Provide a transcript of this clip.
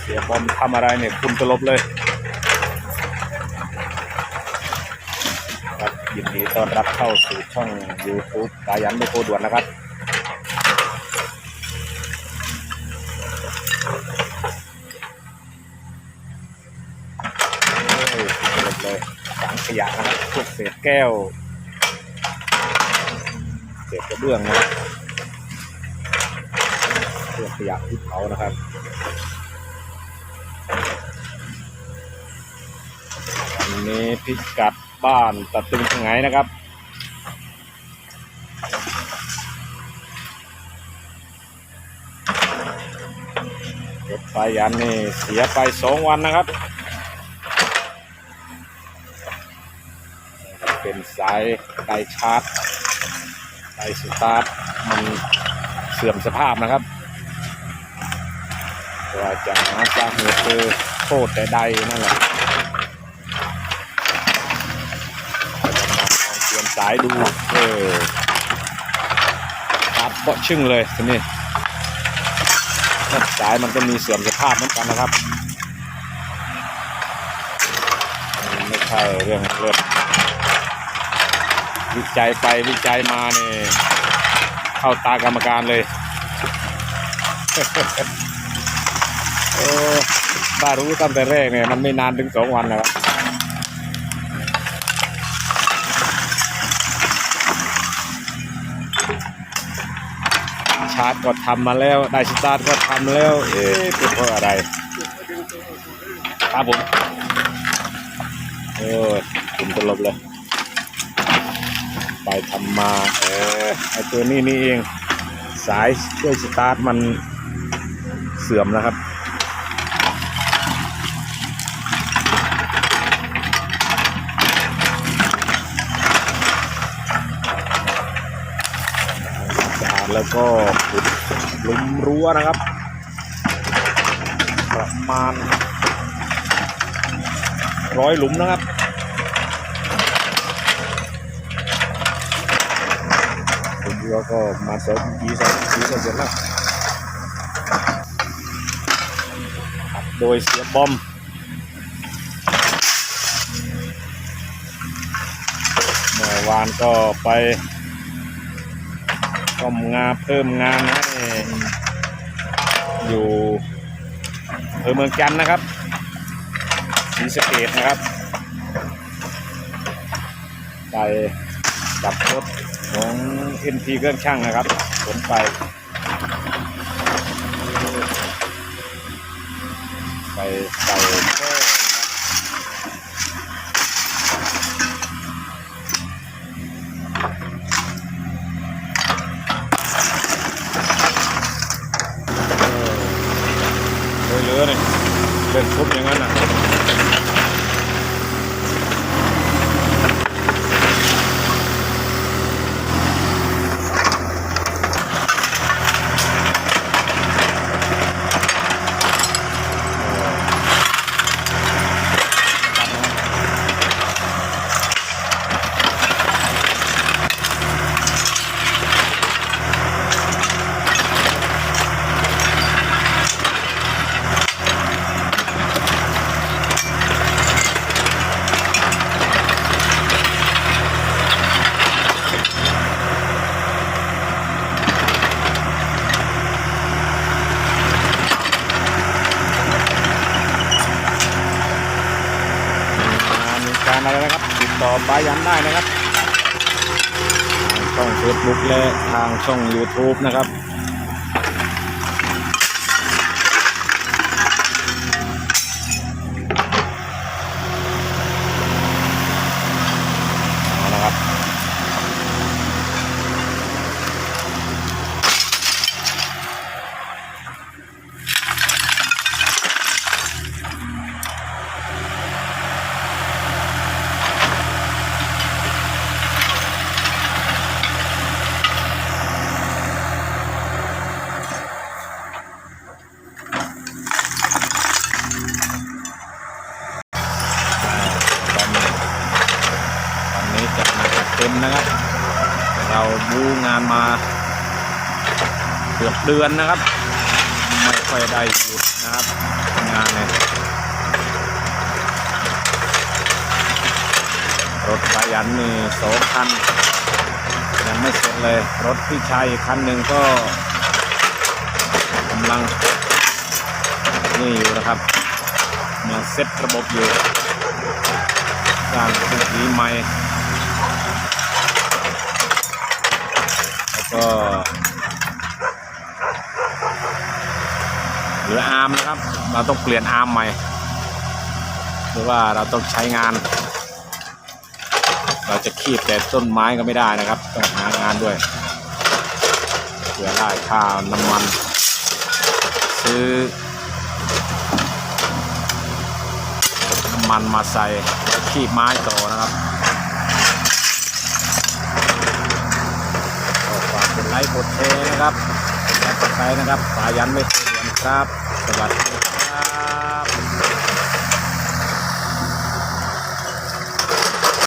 เสียบอมทำอะไรเนี่ยคุณตลบเลยครับยินดีต้อนรับเข้าสู่ช่อง YouTube สายันไม่โคด่วนนะครับโอ้ยสุดเลยถังขยะนะครับพวกเศษแก้ว เศษกระเบื้องนะครับ พวกขยะที่เผานะครับวันนี้พิกัดบ้านตะตึงทางไหนนะครับรถไฟยันนี่เสียไปสองวันนะครับ เป็นสายไดชาร์จไดสตาร์ทมันเสื่อมสภาพนะครับ ว่าจะหาสาเหตุคือโทษแต่ใดนั่นแหละลองเปลี่ยนสายดูเออครับเปาะชึ่งเลยทีนี้สายมันก็มีเสื่อมสภาพเหมือนกันนะครับไม่ใช่เรื่องเรื่องวิจัยไปวิจัยมาเนี่ยเข้าตากรรมการเลย โอ้ถ้ารู้ตั้งแต่แรกเนี่ยมันไม่นานถึงสองวันนะครับชาร์จก็ทำมาแล้วได้สตาร์ทก็ทำแล้ว เอ๊ะเป็นเพราะอะไรครับผมโอ้ยผมตลบเลย ไปทำมาเออไอตัวนี้นี่เอง สายช่วยสตาร์ทมันเสื่อมนะครับ สะอาด แล้วก็ขุดหลุมรั้วนะครับ ประมาณร้อยหลุมนะครับผมว่าก็มาสองปีสองปีก็เสร็จแล้วโดยเสียบอมเมื่อวานก็ไป ก้มงาเพิ่มงานให้อยู่อำเภอเมืองจันทน์นะครับศรีสเกดนะครับไปจับรถของ NP เครื่องช่างนะครับขนไปไปใส่โซ่นะครับ เออเหลือๆนี่เล่นทุบอย่างนั้นอะ งานมีการ อะไรนะครับ ติดต่อปายันได้นะครับ ทางช่องเฟซบุ๊กและทางช่อง YouTube นะครับ เอาละครับ ตอนนี้ตอนนี้จะมาจัดเต็ม นะครับ เราบูงานมาเกือบเดือนนะครับ ไม่ค่อยได้หยุดนะครับงานเนี่ยรถสายันนี่สองคันยังไม่เสร็จเลย รถพี่ชายคันหนึ่งก็กำลังนี่อยู่นะครับยังเซ็ตระบบอยู่สร้างเครื่องสีใหม่แล้ว ก็เหลืออาร์มนะครับ เราต้องเปลี่ยนอาร์มใหม่หรือว่าเราต้องใช้งาน เราจะคีบแต่ต้นไม้ก็ไม่ได้นะครับ ต้องหางานด้วยเพื่อได้ค่าน้ำมัน ซื้อน้ำมันมาใส่แล้วคีบไม้ต่อนะครับก็ฝา กดไลค์กดแชร์นะครับกดไลค์กดแชร์นะครับสายันไม่เคยเรียนครับ สวัสดีครับ